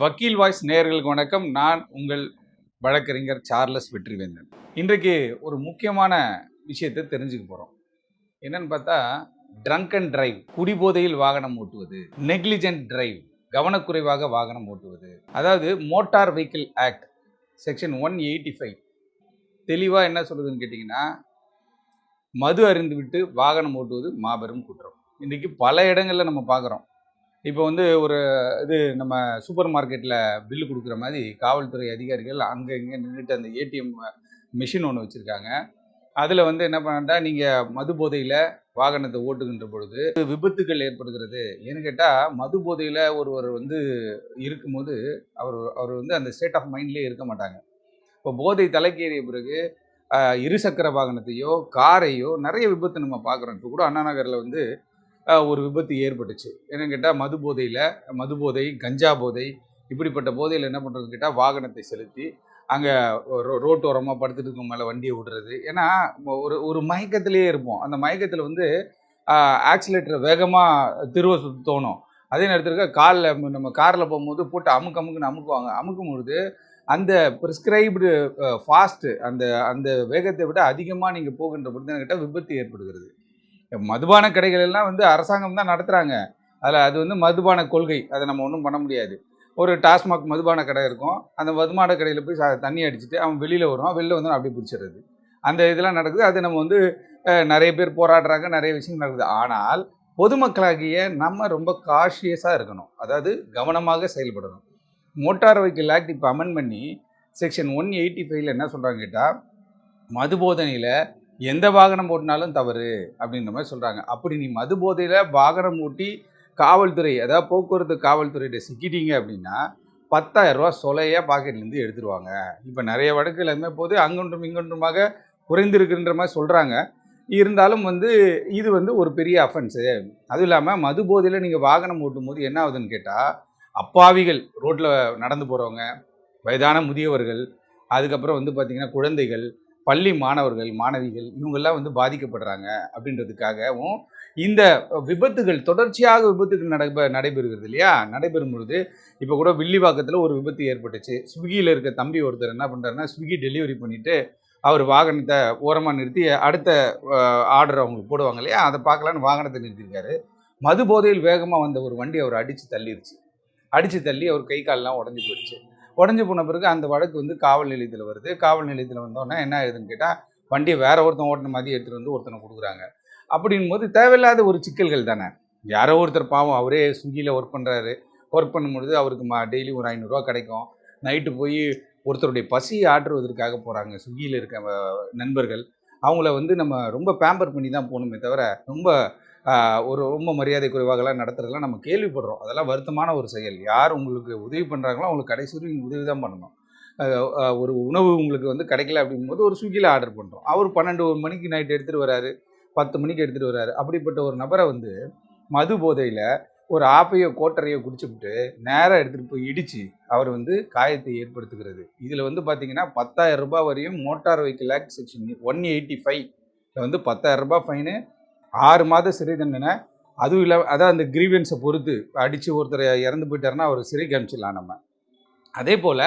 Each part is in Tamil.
வக்கீல் வாய்ஸ் நேர்களுக்கு வணக்கம். நான் உங்கள் வழக்கறிஞர் சார்லஸ் வெற்றிவேந்தன். இன்றைக்கு ஒரு முக்கியமான விஷயத்தை தெரிஞ்சுக்க போகிறோம் என்னன்னு பார்த்தா ட்ரங்க் அண்ட் டிரைவ் குடிபோதையில் வாகனம் ஓட்டுவது நெக்லிஜென்ட் டிரைவ் கவனக்குறைவாக வாகனம் ஓட்டுவது. அதாவது motor vehicle act section one eighty five தெளிவாக என்ன சொல்லுதுன்னு கேட்டிங்கன்னா மது அறிந்துவிட்டு வாகனம் ஓட்டுவது மாபெரும் குற்றம். இன்றைக்கி பல இடங்களில் நம்ம பார்க்குறோம். இப்போ வந்து ஒரு இது நம்ம சூப்பர் மார்க்கெட்டில் பில்லு கொடுக்குற மாதிரி காவல்துறை அதிகாரிகள் அங்கே இங்கே நின்றுட்டு அந்த ஏடிஎம் மிஷின் ஒன்று வச்சுருக்காங்க. அதில் வந்து என்ன பண்ணா நீங்கள் மது போதையில் வாகனத்தை ஓட்டுகின்ற பொழுது விபத்துகள் ஏற்படுகிறது. ஏன்னு கேட்டால் மது போதையில் ஒருவர் வந்து இருக்கும்போது அவர் அவர் வந்து அந்த ஸ்டேட் ஆஃப் மைண்ட்லேயே இருக்க மாட்டாங்க. இப்போ போதை தலைக்கேறிய பிறகு இருசக்கர வாகனத்தையோ காரையோ நிறைய விபத்து நம்ம பார்க்குறோம். இப்போ கூட அண்ணா நகரில் வந்து ஒரு விபத்து ஏற்பட்டுச்சு. என்னன்னு கேட்டால் மது போதையில் மது போதை கஞ்சா போதை இப்படிப்பட்ட போதையில் என்ன பண்ணுறதுன்னு கேட்டால் வாகனத்தை செலுத்தி அங்கே ரோ ரோட்டோரமாக படுத்துட்டு இருக்க மேலே வண்டியை விடுறது. ஏன்னா ஒரு ஒரு மயக்கத்திலேயே இருப்போம். அந்த மயக்கத்தில் வந்து ஆக்சிலேட்டரை வேகமாக திருவ தோணும். அதே நேரத்தில் காலில் நம்ம காரில் போகும்போது போட்டு அமுக்கு அமுக்குன்னு அமுக்குவாங்க. அமுக்கும் பொழுது அந்த ப்ரிஸ்கிரைப்டு ஃபாஸ்ட்டு அந்த அந்த வேகத்தை விட அதிகமாக நீங்கள் போகின்ற பொழுது கேட்டால் விபத்து ஏற்படுகிறது. மதுபான கடைகள் எல்லாம் வந்து அரசாங்கம் தான் நடத்துகிறாங்க அதில் அது வந்து மதுபான கொள்கை. அதை நம்ம ஒன்றும் பண்ண முடியாது. ஒரு டாஸ்மாக் மதுபான கடை இருக்கும். அந்த மதுபான கடையில் போய் சா- தண்ணி அடிச்சுட்டு அவன் வெளியில் வருவான். வெளியில் வந்து அப்படியே பிடிச்சிடுறது. அந்த இதெல்லாம் நடக்குது. அது நம்ம வந்து நிறைய பேர் போராடுறாங்க. நிறைய விஷயங்கள் நடக்குது. ஆனால் பொதுமக்களாகிய நம்ம ரொம்ப காஷியஸாக இருக்கணும். அதாவது கவனமாக செயல்படணும். மோட்டார் வெஹிக்கிள் ஆக்ட் இப்போ அமெண்ட் பண்ணி செக்ஷன் ஒன் எயிட்டி ஃபைவ்ல என்ன சொல்கிறாங்க கேட்டால் மது போதனையில் எந்த வாகனம் ஓட்டினாலும் தவறு அப்படின்ற மாதிரி சொல்கிறாங்க அப்படி நீ மது போதையில் வாகனம் ஓட்டி காவல்துறை அதாவது போக்குவரத்து காவல்துறையிட்ட சிக்கிட்டீங்க அப்படின்னா பத்தாயிரம் ரூபா சொலையாக பாக்கெட்லேருந்து எடுத்துருவாங்க. இப்போ நிறைய வழக்கு எல்லாமே போது அங்கொன்றும் இங்கொன்றுமாக குறைந்திருக்குன்ற மாதிரி சொல்கிறாங்க இருந்தாலும் வந்து இது வந்து ஒரு பெரிய அஃபென்ஸு அதுவும் இல்லாமல் மது போதையில் நீங்கள் வாகனம் ஓட்டும் போது என்ன ஆகுதுன்னு கேட்டால் அப்பாவிகள் ரோட்டில் நடந்து போகிறவங்க வயதான முதியவர்கள் அதுக்கப்புறம் வந்து பார்த்திங்கன்னா குழந்தைகள் பள்ளி மாணவர்கள் மாணவிகள் இவங்கெல்லாம் வந்து பாதிக்கப்படுறாங்க அப்படின்றதுக்காகவும் இந்த விபத்துகள் தொடர்ச்சியாக விபத்துகள் நடைபெ நடைபெறுகிறது இல்லையா? நடைபெறும் பொழுது இப்போ கூட வில்லிவாக்கத்தில் ஒரு விபத்து ஏற்பட்டுச்சு. ஸ்விக்கியில் இருக்க தம்பி ஒருத்தர் என்ன பண்ணுறாருன்னா ஸ்விக்கி டெலிவரி பண்ணிவிட்டு அவர் வாகனத்தை ஓரமாக நிறுத்தி அடுத்த ஆர்டர் அவங்களுக்கு போடுவாங்க இல்லையா? அதை பார்க்கலான்னு வாகனத்தை நிறுத்தியிருக்காரு மது போதையில் வேகமாக வந்த ஒரு வண்டி அவர் அடித்து தள்ளிருச்சு. அடித்து தள்ளி அவர் கை கால்லாம் உடஞ்சி போயிடுச்சு. உடஞ்சி போன பிறகு அந்த வழக்கு வந்து காவல் நிலையத்தில் வருது. காவல் நிலையத்தில் வந்தோடனே என்ன ஆகுதுன்னு கேட்டால் வண்டியை வேற ஒருத்தன் ஓட்டின மாதிரி எடுத்துகிட்டு வந்து ஒருத்தனை கொடுக்குறாங்க. அப்படின் போது தேவையில்லாத ஒரு சிக்கல்கள் தானே. யாரோ ஒருத்தர் பாவம் அவரே ஸ்விக்கியில் ஒர்க் பண்ணுறாரு ஒர்க் பண்ணும்பொழுது அவருக்கு மா டெய்லி ஒரு ஐநூறுரூவா கிடைக்கும். நைட்டு போய் ஒருத்தருடைய பசியை ஆற்றுவதற்காக போகிறாங்க ஸ்விக்கியில் இருக்க நண்பர்கள். அவங்கள வந்து நம்ம ரொம்ப பேம்பர் பண்ணி தான் போகணுமே தவிர ரொம்ப ஒரு ரொம்ப மரியாதை குறைவாகலாம் நடத்துறதுலாம் நம்ம கேள்விப்படுறோம். அதெல்லாம் வருத்தமான ஒரு செயல். யார் உங்களுக்கு உதவி பண்ணுறாங்களோ அவங்களுக்கு கடைசி வரைக்கும் நீங்கள் உதவி தான் பண்ணணும். ஒரு உணவு உங்களுக்கு வந்து கிடைக்கல அப்படிங்கும்போது ஒரு ஸ்விக்கியில் ஆர்டர் பண்ணுறோம் அவர் பன்னெண்டு ஒரு மணிக்கு நைட் எடுத்துகிட்டு வராரு. பத்து மணிக்கு எடுத்துகிட்டு வராரு. அப்படிப்பட்ட ஒரு நபரை வந்து மது போதையில் ஒரு ஆப்பையோ கோட்டரையோ குடிச்சுவிட்டு நேராக எடுத்துகிட்டு போய் இடித்து அவர் வந்து காயத்தை ஏற்படுத்துகிறது. இதில் வந்து பார்த்தீங்கன்னா பத்தாயிரம் ரூபாய் வரையும் motor vehicle act section one eighty five வந்து பத்தாயிரம் ரூபாய் ஃபைனு ஆறு மாத சிறை தண்டனை. அதுவும் இல்லை அதான் அந்த கிரீவியன்ஸை பொறுத்து அடித்து ஒருத்தர் இறந்து போயிட்டாருன்னா அவர் சிறை காமிச்சிடலாம் நம்ம. அதே போல்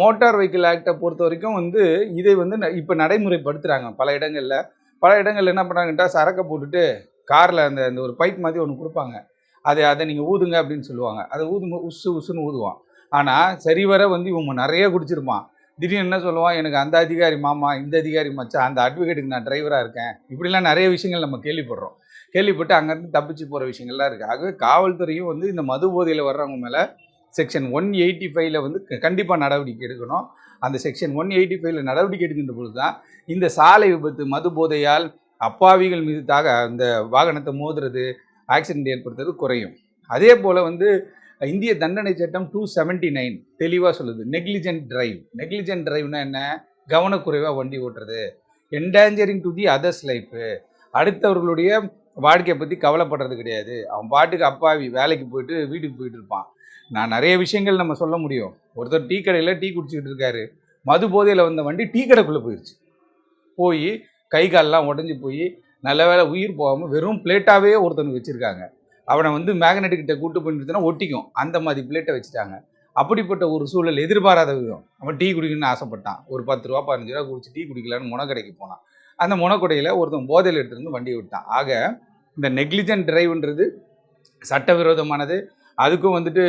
மோட்டார் வெஹிக்கிள் ஆக்டை பொறுத்த வரைக்கும் வந்து இதை வந்து இப்போ நடைமுறைப்படுத்துகிறாங்க பல இடங்களில். பல இடங்களில் என்ன பண்ணுறாங்கட்டா சரக்கை போட்டுட்டு காரில் அந்த அந்த ஒரு பைப் மாதிரி ஒன்று கொடுப்பாங்க. அதை அதை நீங்கள் ஊதுங்க அப்படின்னு சொல்லுவாங்க. அதை ஊதுங்க உசு உசுன்னு ஊதுவான். ஆனால் சரிவர வந்து இவங்க நிறைய குடிச்சிருப்பான். திடீர்னு என்ன சொல்லுவான் எனக்கு அந்த அதிகாரி மாமா இந்த அதிகாரி மச்சான் அந்த அட்வொகேட்டுக்கு நான் டிரைவராக இருக்கேன். இப்படிலாம் நிறைய விஷயங்கள் நம்ம கேள்விப்படுறோம். கேள்விப்பட்டு அங்கேருந்து தப்பிச்சு போகிற விஷயங்கள்லாம் இருக்குது ஆகவே காவல்துறையும் வந்து இந்த மது போதையில் வர்றவங்க மேலே செக்ஷன் ஒன் எயிட்டி ஃபைவ்ல வந்து கண்டிப்பாக நடவடிக்கை எடுக்கணும். அந்த செக்ஷன் ஒன் எயிட்டி ஃபைவ்ல நடவடிக்கை எடுக்கின்ற பொழுது தான் இந்த சாலை விபத்து மது போதையால் அப்பாவிகள் மீது தாக அந்த வாகனத்தை மோதுறது ஆக்சிடென்ட் ஏற்படுத்துறது குறையும். அதே போல் வந்து இந்திய தண்டனை சட்டம் டூ செவன்ட்டி நைன் தெளிவாக சொல்லுது நெக்லிஜென்ட் டிரைவ் நெக்லிஜென்ட் டிரைவ்னா என்ன? கவனக்குறைவாக வண்டி ஓட்டுறது. Endangering to the others life அடுத்தவர்களுடைய வாழ்க்கையை பற்றி கவலைப்படுறது கிடையாது. அவன் பாட்டுக்கு அப்பாவி வேலைக்கு போயிட்டு வீட்டுக்கு போயிட்டு இருப்பான். நான் நிறைய விஷயங்கள் நம்ம சொல்ல முடியும். ஒருத்தர் டீ கடையில் டீ குடிச்சிக்கிட்டு இருக்காரு. மது போதையில் வந்த வண்டி டீ கடைக்குள்ளே போயிடுச்சு போய் கை கால்லாம் உடஞ்சி போய் நல்ல வேளை உயிர் போகாமல் வெறும் பிளேட்டாகவே ஒருத்தனுக்கு வச்சுருக்காங்க. அவனை வந்து மேக்னெட்டுக்கிட்ட கூட்டு போயிட்டுனா ஒட்டிக்கும். அந்த மாதிரி பிளேட்டை வச்சுட்டாங்க. அப்படிப்பட்ட ஒரு சூழல் எதிர்பாராத விதம். அவன் டீ குடிக்கணும்னு ஆசைப்பட்டான். ஒரு பத்து ரூபா பதினஞ்சு ரூபா குடிச்சு டீ குடிக்கலான்னு முனக்கடைக்கு போனான். அந்த முனக்கடையில் ஒருத்தன் போதையில் எடுத்துருந்து வந்து வண்டியை விட்டான். ஆக இந்த நெக்லிஜென்ட் டிரைவ்ன்றது சட்டவிரோதமானது. அதுக்கும் வந்துட்டு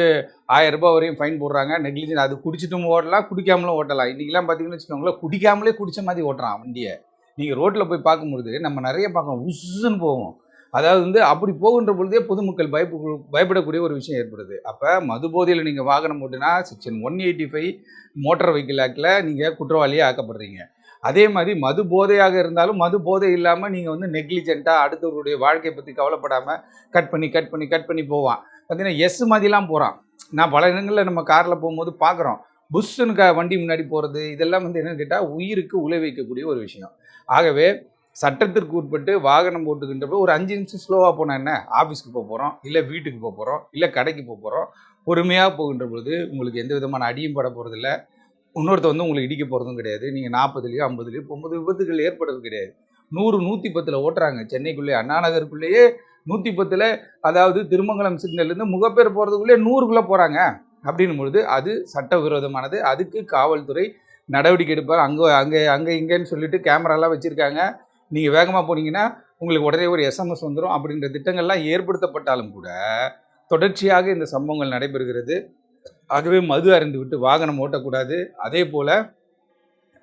ஆயிரம் ரூபாய் வரையும் ஃபைன் போடுறாங்க. நெக்லிஜென்ட் அது குடிச்சிட்டும் ஓட்டலாம் குடிக்காமலும் ஓட்டலாம். இன்றைக்கெலாம் பார்த்தீங்கன்னு வச்சுக்கோங்களேன் குடிக்காமலே குடித்த மாதிரி ஓட்டுறான் வண்டியை. நீங்கள் ரோட்டில் போய் பார்க்கும்பொழுது நம்ம நிறைய பார்க்கணும் உஸ்ஸுன்னு போவோம் அதாவது வந்து அப்படி போகின்ற பொழுதே பொதுமக்கள் பயப்பு பயப்படக்கூடிய ஒரு விஷயம் ஏற்படுது. அப்போ மது போதையில் நீங்கள் வாகனம் ஓட்டுனா section one eighty five motor vehicle ஆக்டில் நீங்கள் குற்றவாளியாக ஆக்கப்படுறீங்க. அதே மாதிரி மது போதையாக இருந்தாலும் மது போதை இல்லாமல் நீங்கள் வந்து நெக்லிஜெண்ட்டாக அடுத்தவருடைய வாழ்க்கையை பற்றி கவலைப்படாமல் கட் பண்ணி கட் பண்ணி கட் பண்ணி போவான். பார்த்தீங்கன்னா எஸ் மாதிரிலாம் போகிறான் நான் பல இடங்களில் நம்ம காரில் போகும்போது பார்க்குறோம் புஷ்ஷுன்னு க வண்டி முன்னாடி போகிறது இதெல்லாம் வந்து என்னன்னு கேட்டால் உயிருக்கு உழை வைக்கக்கூடிய ஒரு விஷயம். ஆகவே சட்டத்திற்கு உட்பட்டு வாகனம் ஓட்டுகின்றப்ப ஒரு அஞ்சு நிமிஷம் ஸ்லோவாக போனால் என்ன? ஆஃபீஸ்க்கு போக போகிறோம் இல்லை வீட்டுக்கு போக போகிறோம் இல்லை கடைக்கு போக போகிறோம் பொறுமையாக போகின்ற பொழுது உங்களுக்கு எந்த விதமான அடியும் பட போகிறதில்ல இன்னொருத்த வந்து உங்களுக்கு இடிக்க போகிறதும் கிடையாது. நீங்கள் நாற்பதுலேயோ ஐம்பதுலேயோ போகும்போது விபத்துகள் ஏற்படுறது கிடையாது. நூறு நூற்றி பத்தில் ஓட்டுறாங்க. சென்னைக்குள்ளேயே அண்ணா நகருக்குள்ளேயே நூற்றி பத்தில் அதாவது திருமங்கலம் சிக்னல்லேருந்து முகப்பேர் போகிறதுக்குள்ளே நூறுக்குள்ளே போகிறாங்க அப்படின்னும் பொழுது அது சட்டவிரோதமானது. அதுக்கு காவல்துறை நடவடிக்கை எடுப்பார் அங்கே அங்கே அங்கே இங்கேன்னு சொல்லிட்டு கேமராலாம் வச்சுருக்காங்க. நீங்கள் வேகமாக போனீங்கன்னா உங்களுக்கு உடனே ஒரு எஸ்எம்எஸ் வந்துடும் அப்படின்ற திட்டங்கள்லாம் ஏற்படுத்தப்பட்டாலும் கூட தொடர்ச்சியாக இந்த சம்பவங்கள் நடைபெறுகிறது. ஆகவே மது அருந்து விட்டு வாகனம் ஓட்டக்கூடாது. அதே போல்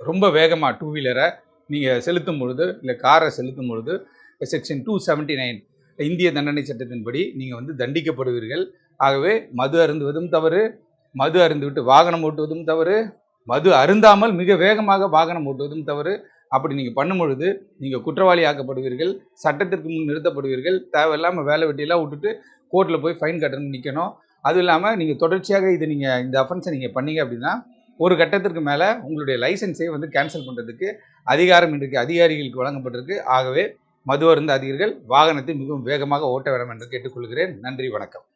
ரொம்ப வேகமாக டூ வீலரை நீங்கள் செலுத்தும் பொழுது இல்லை காரை செலுத்தும் பொழுது செக்ஷன் டூ செவன்ட்டி நைன் இந்திய தண்டனை சட்டத்தின்படி நீங்கள் வந்து தண்டிக்கப்படுவீர்கள். ஆகவே மது அருந்துவதும் தவறு மது அருந்துவிட்டு வாகனம் ஓட்டுவதும் தவறு மது அருந்தாமல் மிக வேகமாக வாகனம் ஓட்டுவதும் தவறு அப்படி நீங்கள் பண்ணும்பொழுது நீங்கள் குற்றவாளி ஆக்கப்படுவீர்கள் சட்டத்திற்கு முன் நிறுத்தப்படுவீர்கள் தேவையில்லாமல் வேலை வெட்டியெல்லாம் விட்டுட்டு கோர்ட்டில் போய் ஃபைன் கட்டணும் நிற்கணும் அதுவும் இல்லாமல் நீங்கள் தொடர்ச்சியாக இது நீங்கள் இந்த அஃபென்ஸை நீங்கள் பண்ணீங்க அப்படின்னா ஒரு கட்டத்திற்கு மேலே உங்களுடைய லைசன்ஸை வந்து கேன்சல் பண்ணுறதுக்கு அதிகாரம் இன்றைக்கு அதிகாரிகளுக்கு வழங்கப்பட்டிருக்கு. ஆகவே மது அருந்த அதிகாரிகள் வாகனத்தை மிகவும் வேகமாக ஓட்ட வேண்டும் என்று கேட்டுக்கொள்கிறேன். நன்றி வணக்கம்.